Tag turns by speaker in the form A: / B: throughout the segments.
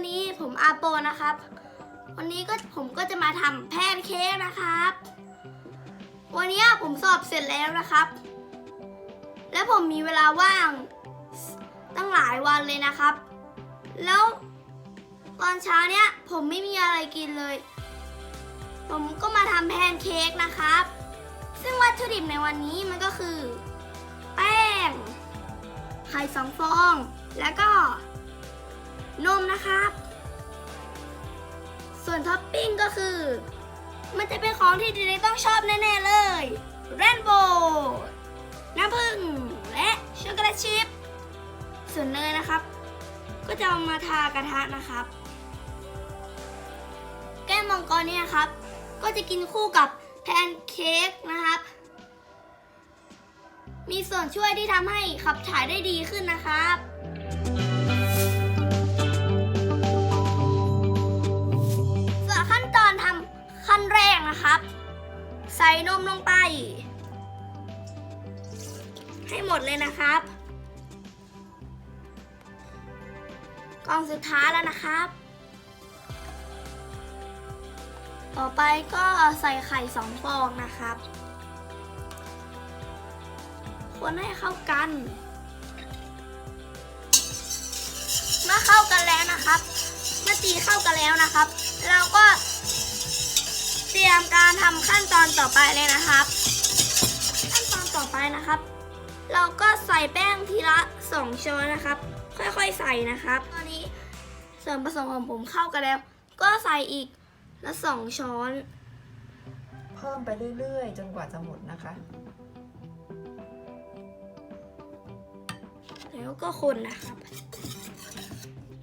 A: วันนี้ผมอาโปนะครับ วันนี้ก็ผมก็จะมาทำแพนเค้กนะครับ วันนี้ผมสอบเสร็จแล้วนะครับ และผมมีเวลาว่างตั้งหลายวันเลยนะครับ แล้วตอนเช้าเนี้ยผมไม่มีอะไรกินเลย ผมก็มาทำแพนเค้กนะครับ ซึ่งวัตถุดิบในวันนี้มันก็คือ แป้ง ไข่สองฟอง แล้วก็ นะครับ ส่วนท็อปปิ้งก็คือ มันจะเป็นของที่ดีเด็กต้องชอบแน่ๆเลยแรนโบว์น้ำผึ้งและช็อกโกแลตชิพส่วนเนยนะครับ ก็จะเอามาทากระทะนะครับ แก้มมังกรเนี่ยครับ ก็จะกินคู่กับแพนเค้กนะครับ มีส่วนช่วยที่ทำให้ขับถ่ายได้ดีขึ้นนะครับ ขั้นแรกนะครับ ใส่นมลงไป ให้หมดเลยนะครับกล่องสุดท้ายแล้วนะครับ ต่อไปก็ใส่ไข่สองฟองนะครับ คนให้เข้ากัน เมื่อเข้ากันแล้วนะครับ เมื่อตีเข้ากันแล้วนะครับ เราก็ ตรียมการทำขั้นตอนต่อไปเลยนะครับ ขั้นตอนต่อไปนะครับ เราก็ใส่แป้งทีละสองช้อนนะครับ ค่อยๆใส่นะครับ ตอนนี้ส่วนผสมของผมเข้ากันแล้ว ก็ใส่อีกละสองช้อน
B: เพิ่มไปเรื่อยๆ จนกว่าจะหมดนะคะ
A: แล้วก็คนนะครับ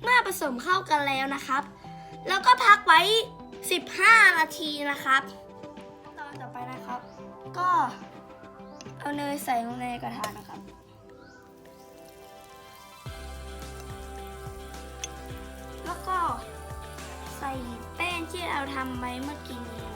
A: เมื่อผสมเข้ากันแล้วนะครับ แล้วก็พักไว้ 15 นาทีนะครับ ตอนต่อไปนะครับ ก็เอาเนยใส่ลงในกระทะนะครับแล้วก็ใส่แป้งที่เราทำไว้เมื่อกี้นี้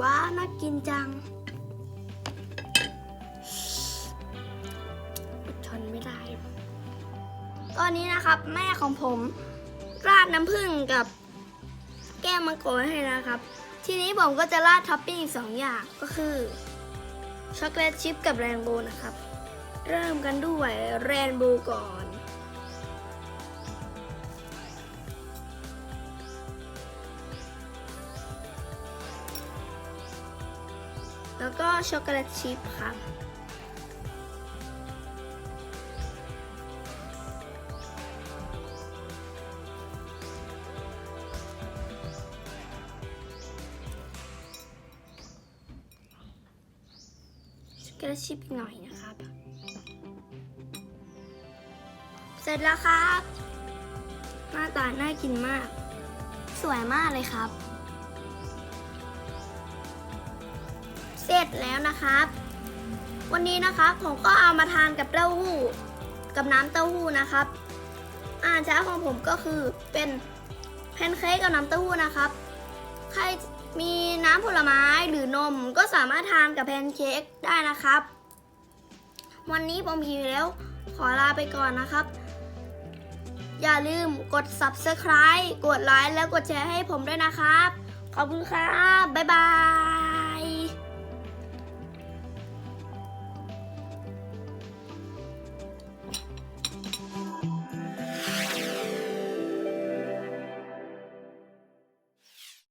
A: ว้าน่ากินจังทนไม่ได้ ตอนนี้นะครับแม่ของผมราดน้ำผึ้งกับแก้วมังกรให้นะครับ ทีนี้ผมก็จะราดท็อปปิ้งอีกสองอย่างก็คือช็อกโกแลตชิพกับแรนโบว์นะครับ เริ่มกันด้วยแรนโบว์ก่อน แล้วก็ช็อกโกแลตชิพครับ ช็อกระชิบอีกหน่อยนะครับ เสร็จแล้วครับ หน้าตาน่ากินมาก สวยมากเลยครับ เสร็จแล้วนะครับ วันนี้นะครับผมก็เอามาทานกับเต้าหู้ กับน้ำเต้าหู้นะครับอาหารเช้าของผมก็คือเป็นแพนเค้กกับน้ำเต้าหู้นะครับ ใครมีน้ำผลไม้หรือนมก็สามารถทานกับแพนเค้กได้นะครับ วันนี้ผมหิวแล้วขอลาไปก่อนนะครับ อย่าลืมกด subscribe กดไลค์และกดแชร์ให้ผมด้วยนะครับ ขอบคุณครับบ๊ายบาย